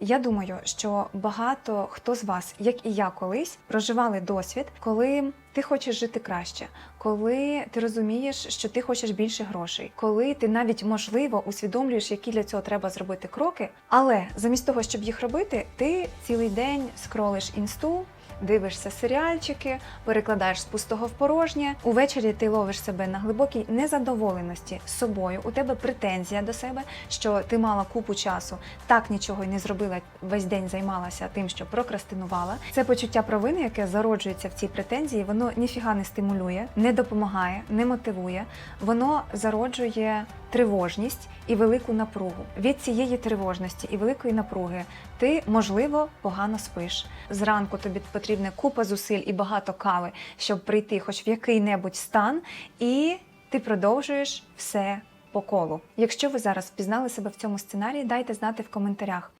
Я думаю, що багато хто з вас, як і я колись, проживали досвід, коли ти хочеш жити краще, коли ти розумієш, що ти хочеш більше грошей, коли ти навіть можливо усвідомлюєш, які для цього треба зробити кроки, але замість того, щоб їх робити, ти цілий день скролиш інсту. Дивишся серіальчики, перекладаєш з пустого в порожнє. Увечері ти ловиш себе на глибокій незадоволеності з собою. У тебе претензія до себе, що ти мала купу часу, так нічого й не зробила. Весь день займалася тим, що прокрастинувала. Це почуття провини, яке зароджується в цій претензії, воно ніфіга не стимулює, не допомагає, не мотивує. Воно зароджує тривожність і велику напругу. Від цієї тривожності і великої напруги ти, можливо, погано спиш. Зранку тобі потрібна купа зусиль і багато кави, щоб прийти хоч в який-небудь стан, і ти продовжуєш все по колу. Якщо ви зараз впізнали себе в цьому сценарії, дайте знати в коментарях.